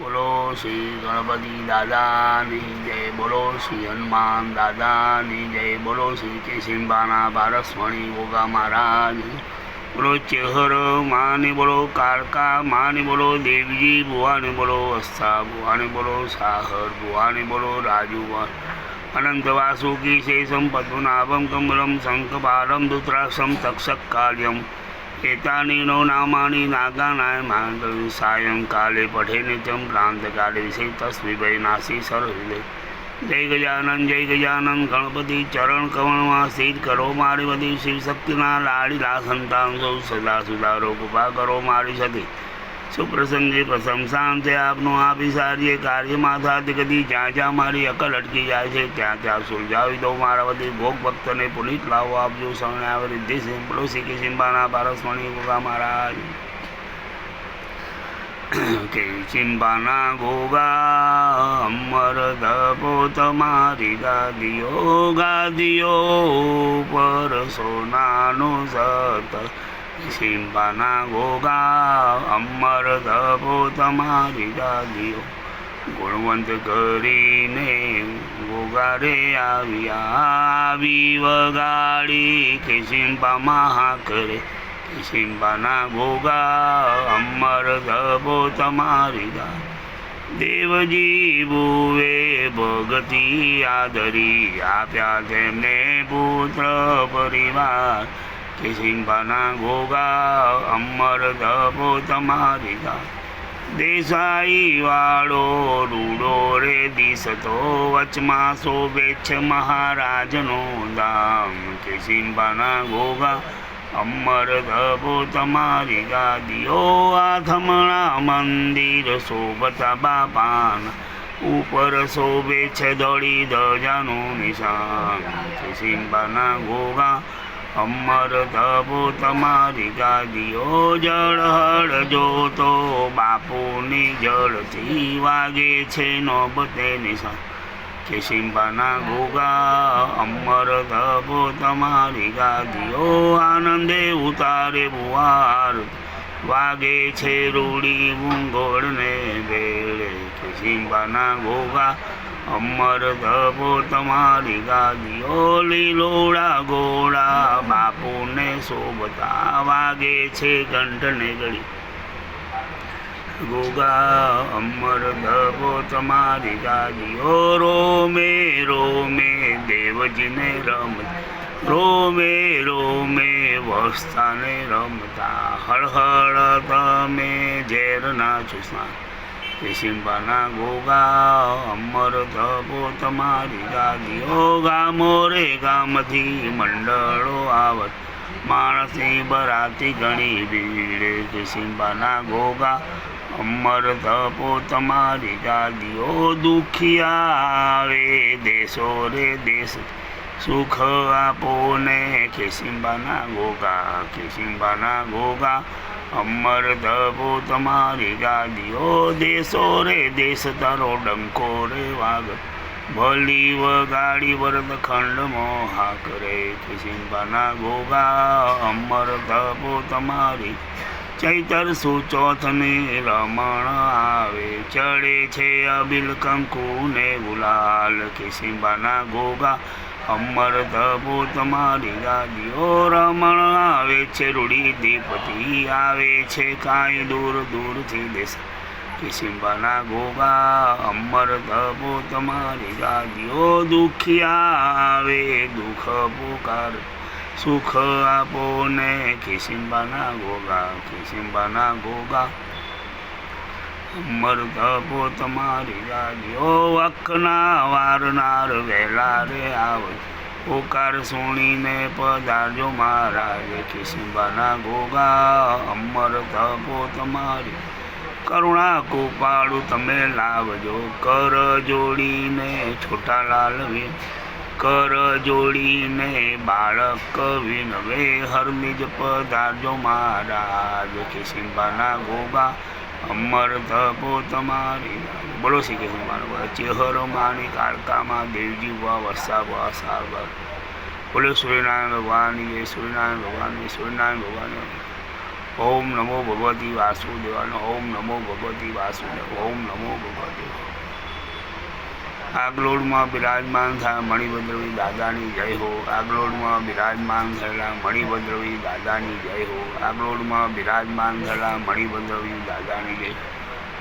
બોલો શ્રી ગણપતિ દાદાની જય, બોલો શ્રી હનુમાન દાદાની જય, બોલો શ્રી કેશિંબાના ભારસ્મણી ગોગા મહારાજ. બોલો ચેહર માની બોલો, કાળકા માની બોલો, દેવજી ભુવાની બોલો, અસ્થા ભુવાની બોલો, સાહર ભુવાની બોલો, રાજુ અનંત વાસુકી શેષમ પદ્મનાભમ કમલમ શંખપાલમ દુત્રાક્ષમ તક્ષક કાલ્યમ એતાની નો નામાની નાગાનાય માંગલ સાયંકાલે પઠે નિત્યમ પ્રાંતકાલે વિશે તસ્વીભાઈ નાસી સરહૃદય જય ગજાનંદ જય ગજાનંદ ગણપતિ ચરણ કમળમાં સ્થિત કરો મારી બધી શિવશક્તિના લાડીલા સંતાન સૌ સદા સુધારો કૃપા કરો મારી સતી સુપ્રસંગે પ્રશંસાન છે આપનું આપી સારીએ કાર્યમાં થાતી કદી જ્યાં જ્યાં મારી અકલ અટકી જાય છે, ત્યાં ત્યાં સુલઝાવી દો મારા બધી ભોગ ભક્તને પુનિત લાવો, આપજો શરણે આવે રિદ્ધિ સિંહ. પડોશી કે સિંબાના પારસમણી ગોગા મહારાજ. કે ચિંબાના ગોગા અમર ધપો તમારી ગાદીઓ ગાદીઓ પર સોનાનો સત સિંબાના ગોગા, અમર ધબો તમારી દાદીઓ ગુણવંત કરીને ગોગારે આવ્યા આવી વગાડી કે સિંબામાં મહા કરે સિંબાના ગોગા, અમર ધબો તમારી ગા દેવજી ભુવે ભગતી આદરી, આપ્યા તેમને પુત્ર પરિવાર. કે સિંહના ગોગા અમર ધબો તમારી ગા દેસાઈ વાળો રૂડો રે દિસતો વચમાં શોભે છે મહારાજનો દામ કે સિંહના ગોગા અમર ધબો તમારી ગાદીઓ આથમણા મંદિર શોભતા બાપાન ઉપર શોભે છે દોડી ધજાનું નિશાન સિંબાના ગોગા અમર ધબો તમારી ગાદીઓ જળ જોતો. બાપુની જળથી વાગે છે નોબતેની કે સિંબાના ગોગા, અમર ધબો તમારી ગાદીઓ આનંદે ઉતારે બુવાર વાગે છે રૂડી, મુંગોળને વેળે. કે સિંબાના ગોગા અમર ધબો તમારી ગાદીઓ લીલોડા ગોળા બાપુને શોભતા વાગે છે કંઠને ગળી ગોગા, અમર ધબો તમારી ગાદીઓ રોમે રોમે, દેવજીને રમ રોમે રોમે વસ્તાને રમતા. હળહળ તમે ઝેરના ચૂસા સિંબાના ગોગા, અમર ધબો તમારી ગાદીઓ, ગામો રે, ગામથી મંડળો આવત. માણસી બરાતી ઘણી ભીડે સિંબાના ગોગા, અમર ધપો તમારી ગાદીઓ દુખિયા આવે દેશો રે દેશ. સુખ આપો ને કેસિંબાના ગોગા કેસિંબાના ગોગા અમર ધપો તમારી ગાદીઓ દેશો રે, દેશ તારો ડંકો રે વાગ. ભલી વગાડી વરદ ખંડ મોહા કરે કિશિંબાના ગોગા. અમર ધપો તમારી ચૈતર સુચોથને રમણ આવે. ચડે છે અબિલ કંકુને ગુલાલ. કિશિંબાના ગોગા અમર ધબો તમારી ગાદીઓ રમણ આવે છે, રૂડી દીપતી આવે છે, કાંઈ દૂર દૂરથી દેશ કિશિંબાના ગોગા, અમર ધબો તમારી ગાદીઓ દુખિયા આવે, દુઃખ પુકાર, સુખ આપો ને. કિશિંબાના ગોગા કિશિંબાના ગોગા અમર ધબો તમારી ગાડીઓ વખના વારનાર વહેલા રે આવે. પોકાર સુણીને પધારજો મહારાજ કિશિંબાના ગોગા અમર ધબો તમારી. કરુણા કૃપાળું તમે લાવજો, કર જોડીને છોટા વિન કર જોડીને બાળક વિનવે હરમિજ પધારજો મહારાજ કિશિંબાના ગોગા અમર ધપો તમારી બોલો શ્રી કૃષ્ણ મારો ચેહરો માની કાળકામાં દેવજી વા વરસા વા સારવાર બોલો સૂર્યનારાયણ ભગવાન જય સૂર્યનારાયણ ભગવાન જય સૂર્યનારાયણ ભગવાન. ઓમ નમો ભગવતી વાસુદેવાન ઓમ નમો ભગવતી વાસુદેવ ઓમ નમો ભગવતી આગલોડમાં બિરાજમાન થયા મણિભદ્રવી દાદાની જય હો. આગલોડમાં બિરાજમાન થયેલા મણિભદ્રવી દાદાની જય હો. આગલોડમાં બિરાજમાન થયેલા મણિભદ્રવી દાદાની જય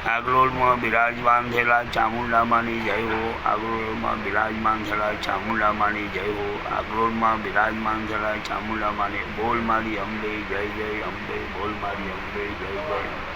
આગલોડમાં બિરાજમાન થયેલા ચામુંડામાની જય હો. આગલોડમાં બિરાજમાન થયેલા ચામુંડામાની જય હો. આગલોડમાં બિરાજમાન થયેલા ચામુંડામાની બોલ મારી અંબે, જય જય અંબે બોલ મારી અંબે, જય જય.